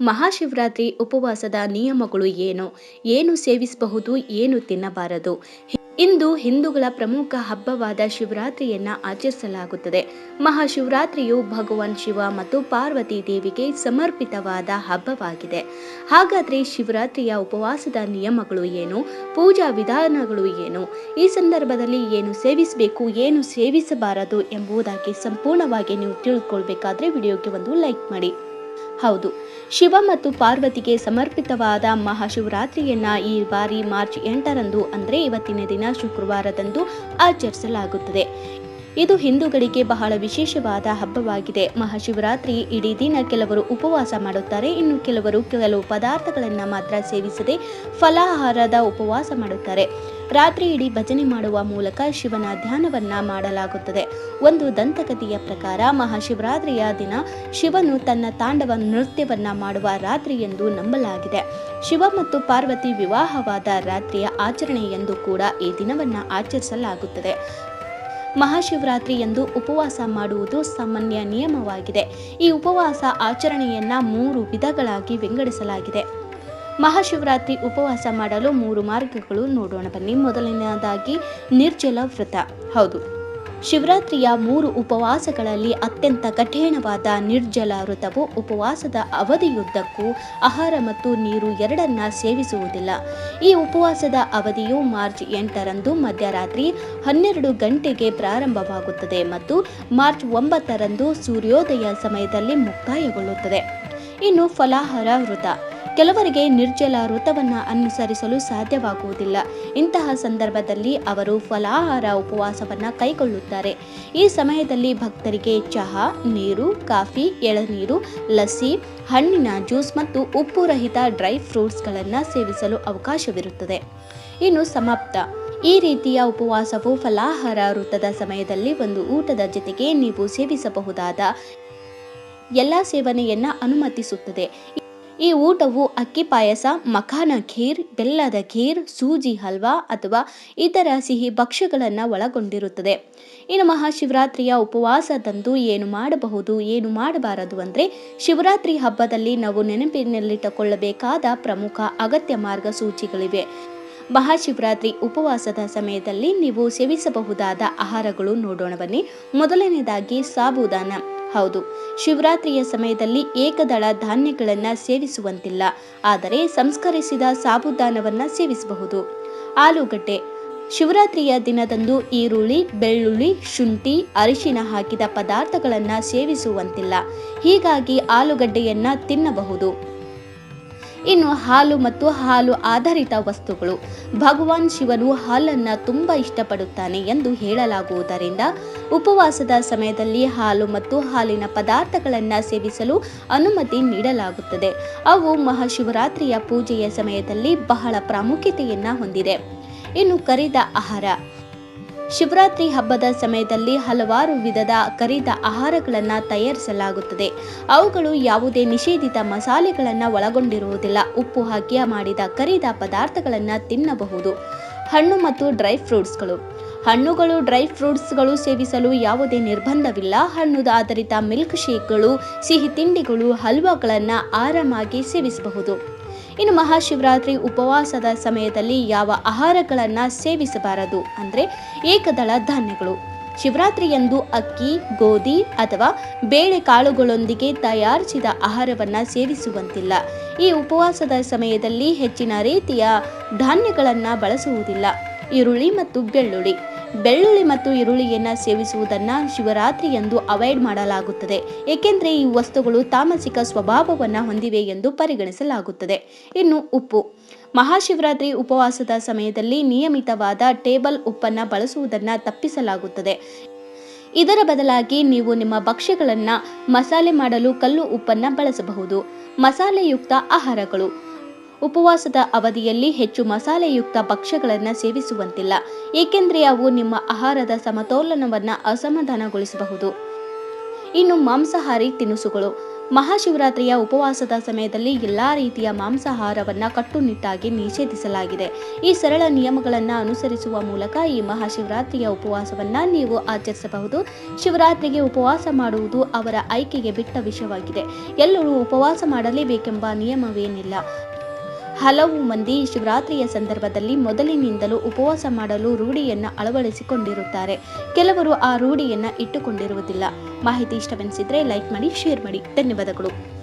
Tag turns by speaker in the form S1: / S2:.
S1: ಮಹಾಶಿವರಾತ್ರಿ ಉಪವಾಸದ ನಿಯಮಗಳು ಏನು? ಏನು ಸೇವಿಸಬಹುದು, ಏನು ತಿನ್ನಬಾರದು? ಇಂದು ಹಿಂದೂಗಳ ಪ್ರಮುಖ ಹಬ್ಬವಾದ ಶಿವರಾತ್ರಿಯನ್ನ ಆಚರಿಸಲಾಗುತ್ತದೆ. ಮಹಾಶಿವರಾತ್ರಿಯು ಭಗವಾನ್ ಶಿವ ಮತ್ತು ಪಾರ್ವತಿ ದೇವಿಗೆ ಸಮರ್ಪಿತವಾದ ಹಬ್ಬವಾಗಿದೆ. ಹಾಗಾದ್ರೆ ಶಿವರಾತ್ರಿಯ ಉಪವಾಸದ ನಿಯಮಗಳು ಏನು? ಪೂಜಾ ವಿಧಾನಗಳು ಏನು? ಈ ಸಂದರ್ಭದಲ್ಲಿ ಏನು ಸೇವಿಸಬೇಕು, ಏನು ಸೇವಿಸಬಾರದು ಎಂಬುದಾಗಿ ಸಂಪೂರ್ಣವಾಗಿ ನೀವು ತಿಳ್ಕೊಳ್ಬೇಕಾದ್ರೆ ವಿಡಿಯೋಗೆ ಒಂದು ಲೈಕ್ ಮಾಡಿ. ಹೌದು. ಶಿವ ಮತ್ತು ಪಾರ್ವತಿಗೆ ಸಮರ್ಪಿತವಾದ ಮಹಾಶಿವರಾತ್ರಿಯನ್ನ ಈ ಬಾರಿ ಮಾರ್ಚ್ ಎಂಟರಂದು, ಅಂದರೆ ಇವತ್ತಿನ ದಿನ ಶುಕ್ರವಾರದಂದು ಆಚರಿಸಲಾಗುತ್ತದೆ. ಇದು ಹಿಂದೂಗಳಿಗೆ ಬಹಳ ವಿಶೇಷವಾದ ಹಬ್ಬವಾಗಿದೆ. ಮಹಾಶಿವರಾತ್ರಿ ಇಡೀ ದಿನ ಕೆಲವರು ಉಪವಾಸ ಮಾಡುತ್ತಾರೆ. ಇನ್ನು ಕೆಲವರು ಕೆಲವು ಪದಾರ್ಥಗಳನ್ನು ಮಾತ್ರ ಸೇವಿಸದೆ ಫಲಾಹಾರದ ಉಪವಾಸ ಮಾಡುತ್ತಾರೆ. ರಾತ್ರಿ ಇಡೀ ಭಜನೆ ಮಾಡುವ ಮೂಲಕ ಶಿವನ ಧ್ಯಾನವನ್ನ ಮಾಡಲಾಗುತ್ತದೆ. ಒಂದು ದಂತಕಥೆಯ ಪ್ರಕಾರ ಮಹಾಶಿವರಾತ್ರಿಯ ದಿನ ಶಿವನು ತನ್ನ ತಾಂಡವ ನೃತ್ಯವನ್ನ ಮಾಡುವ ರಾತ್ರಿ ಎಂದು ನಂಬಲಾಗಿದೆ. ಶಿವ ಮತ್ತು ಪಾರ್ವತಿ ವಿವಾಹವಾದ ರಾತ್ರಿಯ ಆಚರಣೆ ಎಂದು ಕೂಡ ಈ ದಿನವನ್ನ ಆಚರಿಸಲಾಗುತ್ತದೆ. ಮಹಾಶಿವರಾತ್ರಿ ಎಂದು ಉಪವಾಸ ಮಾಡುವುದು ಸಾಮಾನ್ಯ ನಿಯಮವಾಗಿದೆ. ಈ ಉಪವಾಸ ಆಚರಣೆಯನ್ನ ಮೂರು ವಿಧಗಳಾಗಿ ವಿಂಗಡಿಸಲಾಗಿದೆ. ಮಹಾಶಿವರಾತ್ರಿ ಉಪವಾಸ ಮಾಡಲು ಮೂರು ಮಾರ್ಗಗಳು ನೋಡೋಣ ಬನ್ನಿ. ಮೊದಲನೆಯದಾಗಿ ನಿರ್ಜಲ ವ್ರತ. ಹೌದು. ಶಿವರಾತ್ರಿಯ ಮೂರು ಉಪವಾಸಗಳಲ್ಲಿ ಅತ್ಯಂತ ಕಠಿಣವಾದ ನಿರ್ಜಲ ವ್ರತವು ಉಪವಾಸದ ಅವಧಿಯುದ್ದಕ್ಕೂ ಆಹಾರ ಮತ್ತು ನೀರು ಎರಡನ್ನ ಸೇವಿಸುವುದಿಲ್ಲ. ಈ ಉಪವಾಸದ ಅವಧಿಯು ಮಾರ್ಚ್ ಎಂಟರಂದು ಮಧ್ಯರಾತ್ರಿ ಹನ್ನೆರಡು ಗಂಟೆಗೆ ಪ್ರಾರಂಭವಾಗುತ್ತದೆ ಮತ್ತು ಮಾರ್ಚ್ ಒಂಬತ್ತರಂದು ಸೂರ್ಯೋದಯ ಸಮಯದಲ್ಲಿ ಮುಕ್ತಾಯಗೊಳ್ಳುತ್ತದೆ. ಇನ್ನು ಫಲಾಹಾರ ವ್ರತ. ಕೆಲವರಿಗೆ ನಿರ್ಜಲ ವ್ರತವನ್ನ ಅನುಸರಿಸಲು ಸಾಧ್ಯವಾಗುವುದಿಲ್ಲ. ಇಂತಹ ಸಂದರ್ಭದಲ್ಲಿ ಅವರು ಫಲಾಹಾರ ಉಪವಾಸವನ್ನ ಕೈಗೊಳ್ಳುತ್ತಾರೆ. ಈ ಸಮಯದಲ್ಲಿ ಭಕ್ತರಿಗೆ ಚಹಾ, ನೀರು, ಕಾಫಿ, ಎಳನೀರು, ಲಸ್ಸಿ, ಹಣ್ಣಿನ ಜ್ಯೂಸ್ ಮತ್ತು ಉಪ್ಪು ರಹಿತ ಡ್ರೈ ಫ್ರೂಟ್ಸ್ಗಳನ್ನು ಸೇವಿಸಲು ಅವಕಾಶವಿರುತ್ತದೆ. ಇನ್ನು ಸಮಾಪ್ತ. ಈ ರೀತಿಯ ಉಪವಾಸವು ಫಲಾಹಾರ ವೃತ್ತದ ಸಮಯದಲ್ಲಿ ಒಂದು ಊಟದ ಜೊತೆಗೆ ನೀವು ಸೇವಿಸಬಹುದಾದ ಎಲ್ಲ ಸೇವನೆಯನ್ನ ಅನುಮತಿಸುತ್ತದೆ. ಈ ಊಟವು ಅಕ್ಕಿ ಪಾಯಸ, ಮಖಾನ ಖೀರ್, ಬೆಲ್ಲದ ಖೀರ್, ಸೂಜಿ ಹಲ್ವಾ ಅಥವಾ ಇತರ ಸಿಹಿ ಭಕ್ಷ್ಯಗಳನ್ನು ಒಳಗೊಂಡಿರುತ್ತದೆ. ಇನ್ನು ಮಹಾಶಿವರಾತ್ರಿಯ ಉಪವಾಸದಂದು ಏನು ಮಾಡಬಹುದು, ಏನು ಮಾಡಬಾರದು ಅಂದರೆ ಶಿವರಾತ್ರಿ ಹಬ್ಬದಲ್ಲಿ ನಾವು ನೆನಪಿನಲ್ಲಿಟ್ಟುಕೊಳ್ಳಬೇಕಾದ ಪ್ರಮುಖ ಅಗತ್ಯ ಮಾರ್ಗಸೂಚಿಗಳಿವೆ. ಮಹಾಶಿವರಾತ್ರಿ ಉಪವಾಸದ ಸಮಯದಲ್ಲಿ ನೀವು ಸೇವಿಸಬಹುದಾದ ಆಹಾರಗಳು ನೋಡೋಣ ಬನ್ನಿ. ಮೊದಲನೇದಾಗಿ ಸಾಬುದಾನ. ಹೌದು, ಶಿವರಾತ್ರಿಯ ಸಮಯದಲ್ಲಿ ಏಕದಳ ಧಾನ್ಯಗಳನ್ನು ಸೇವಿಸುವಂತಿಲ್ಲ, ಆದರೆ ಸಂಸ್ಕರಿಸಿದ ಸಾಬುದಾನವನ್ನು ಸೇವಿಸಬಹುದು. ಆಲೂಗಡ್ಡೆ, ಶಿವರಾತ್ರಿಯ ದಿನದಂದು ಈರುಳ್ಳಿ, ಬೆಳ್ಳುಳ್ಳಿ, ಶುಂಠಿ, ಅರಿಶಿನ ಹಾಕಿದ ಪದಾರ್ಥಗಳನ್ನು ಸೇವಿಸುವಂತಿಲ್ಲ, ಹೀಗಾಗಿ ಆಲೂಗಡ್ಡೆಯನ್ನು ತಿನ್ನಬಹುದು. ಇನ್ನು ಹಾಲು ಮತ್ತು ಹಾಲು ಆಧಾರಿತ ವಸ್ತುಗಳು. ಭಗವಾನ್ ಶಿವನು ಹಾಲನ್ನು ತುಂಬ ಇಷ್ಟಪಡುತ್ತಾನೆ ಎಂದು ಹೇಳಲಾಗುವುದರಿಂದ ಉಪವಾಸದ ಸಮಯದಲ್ಲಿ ಹಾಲು ಮತ್ತು ಹಾಲಿನ ಪದಾರ್ಥಗಳನ್ನು ಸೇವಿಸಲು ಅನುಮತಿ ನೀಡಲಾಗುತ್ತದೆ. ಅವು ಮಹಾಶಿವರಾತ್ರಿಯ ಪೂಜೆಯ ಸಮಯದಲ್ಲಿ ಬಹಳ ಪ್ರಾಮುಖ್ಯತೆಯನ್ನು ಹೊಂದಿದೆ. ಇನ್ನು ಕರಿದ ಆಹಾರ. ಶಿವರಾತ್ರಿ ಹಬ್ಬದ ಸಮಯದಲ್ಲಿ ಹಲವಾರು ವಿಧದ ಕರಿದ ಆಹಾರಗಳನ್ನು ತಯಾರಿಸಲಾಗುತ್ತದೆ. ಅವುಗಳು ಯಾವುದೇ ನಿಷೇಧಿತ ಮಸಾಲೆಗಳನ್ನು ಒಳಗೊಂಡಿರುವುದಿಲ್ಲ. ಉಪ್ಪು ಹಾಕಿ ಮಾಡಿದ ಕರಿದ ಪದಾರ್ಥಗಳನ್ನು ತಿನ್ನಬಹುದು. ಹಣ್ಣು ಮತ್ತು ಡ್ರೈ ಫ್ರೂಟ್ಸ್ಗಳು. ಹಣ್ಣುಗಳು, ಡ್ರೈ ಫ್ರೂಟ್ಸ್ಗಳು ಸೇವಿಸಲು ಯಾವುದೇ ನಿರ್ಬಂಧವಿಲ್ಲ. ಹಣ್ಣು ಆಧಾರಿತ ಮಿಲ್ಕ್ ಶೇಕ್ಗಳು, ಸಿಹಿ ತಿಂಡಿಗಳು, ಹಲ್ವಾಗಳನ್ನು ಆರಾಮಾಗಿ ಸೇವಿಸಬಹುದು. ಇನ್ನು ಮಹಾಶಿವರಾತ್ರಿ ಉಪವಾಸದ ಸಮಯದಲ್ಲಿ ಯಾವ ಆಹಾರಗಳನ್ನು ಸೇವಿಸಬಾರದು ಅಂದರೆ ಏಕದಳ ಧಾನ್ಯಗಳು. ಶಿವರಾತ್ರಿಯಂದು ಅಕ್ಕಿ, ಗೋಧಿ ಅಥವಾ ಬೇಳೆ ಕಾಳುಗಳೊಂದಿಗೆ ತಯಾರಿಸಿದ ಆಹಾರವನ್ನು ಸೇವಿಸುವಂತಿಲ್ಲ. ಈ ಉಪವಾಸದ ಸಮಯದಲ್ಲಿ ಹೆಚ್ಚಿನ ರೀತಿಯ ಧಾನ್ಯಗಳನ್ನು ಬಳಸುವುದಿಲ್ಲ. ಈರುಳ್ಳಿ ಮತ್ತು ಬೆಳ್ಳುಳ್ಳಿ. ಬೆಳ್ಳುಳ್ಳಿ ಮತ್ತು ಈರುಳ್ಳಿಯನ್ನು ಸೇವಿಸುವುದನ್ನು ಶಿವರಾತ್ರಿಯಂದು ಅವಾಯ್ಡ್ ಮಾಡಲಾಗುತ್ತದೆ. ಏಕೆಂದರೆ ಈ ವಸ್ತುಗಳು ತಾಮಸಿಕ ಸ್ವಭಾವವನ್ನು ಹೊಂದಿವೆ ಎಂದು ಪರಿಗಣಿಸಲಾಗುತ್ತದೆ. ಇನ್ನು ಉಪ್ಪು. ಮಹಾಶಿವರಾತ್ರಿ ಉಪವಾಸದ ಸಮಯದಲ್ಲಿ ನಿಯಮಿತವಾದ ಟೇಬಲ್ ಉಪ್ಪನ್ನು ಬಳಸುವುದನ್ನು ತಪ್ಪಿಸಲಾಗುತ್ತದೆ. ಇದರ ಬದಲಾಗಿ ನೀವು ನಿಮ್ಮ ಭಕ್ಷ್ಯಗಳನ್ನು ಮಸಾಲೆ ಮಾಡಲು ಕಲ್ಲು ಉಪ್ಪನ್ನು ಬಳಸಬಹುದು. ಮಸಾಲೆಯುಕ್ತ ಆಹಾರಗಳು. ಉಪವಾಸದ ಅವಧಿಯಲ್ಲಿ ಹೆಚ್ಚು ಮಸಾಲೆಯುಕ್ತ ಭಕ್ಷ್ಯಗಳನ್ನು ಸೇವಿಸುವಂತಿಲ್ಲ. ಏಕೆಂದರೆ ಅವು ನಿಮ್ಮ ಆಹಾರದ ಸಮತೋಲನವನ್ನು ಅಸಮಾಧಾನಗೊಳಿಸಬಹುದು. ಇನ್ನು ಮಾಂಸಾಹಾರಿ ತಿನಿಸುಗಳು. ಮಹಾಶಿವರಾತ್ರಿಯ ಉಪವಾಸದ ಸಮಯದಲ್ಲಿ ಎಲ್ಲ ರೀತಿಯ ಮಾಂಸಾಹಾರವನ್ನು ಕಟ್ಟುನಿಟ್ಟಾಗಿ ನಿಷೇಧಿಸಲಾಗಿದೆ. ಈ ಸರಳ ನಿಯಮಗಳನ್ನು ಅನುಸರಿಸುವ ಮೂಲಕ ಈ ಮಹಾಶಿವರಾತ್ರಿಯ ಉಪವಾಸವನ್ನ ನೀವು ಆಚರಿಸಬಹುದು. ಶಿವರಾತ್ರಿಗೆ ಉಪವಾಸ ಮಾಡುವುದು ಅವರ ಆಯ್ಕೆಗೆ ಬಿಟ್ಟ ವಿಷಯವಾಗಿದೆ. ಎಲ್ಲರೂ ಉಪವಾಸ ಮಾಡಲೇಬೇಕೆಂಬ ನಿಯಮವೇನಿಲ್ಲ. ಹಲವು ಮಂದಿ ಶಿವರಾತ್ರಿಯ ಸಂದರ್ಭದಲ್ಲಿ ಮೊದಲಿನಿಂದಲೂ ಉಪವಾಸ ಮಾಡಲು ರೂಢಿಯನ್ನು ಅಳವಡಿಸಿಕೊಂಡಿರುತ್ತಾರೆ. ಕೆಲವರು ಆ ರೂಢಿಯನ್ನು ಇಟ್ಟುಕೊಂಡಿರುವುದಿಲ್ಲ. ಮಾಹಿತಿ ಇಷ್ಟವೆನಿಸಿದ್ರೆ ಲೈಕ್ ಮಾಡಿ, ಶೇರ್ ಮಾಡಿ. ಧನ್ಯವಾದಗಳು.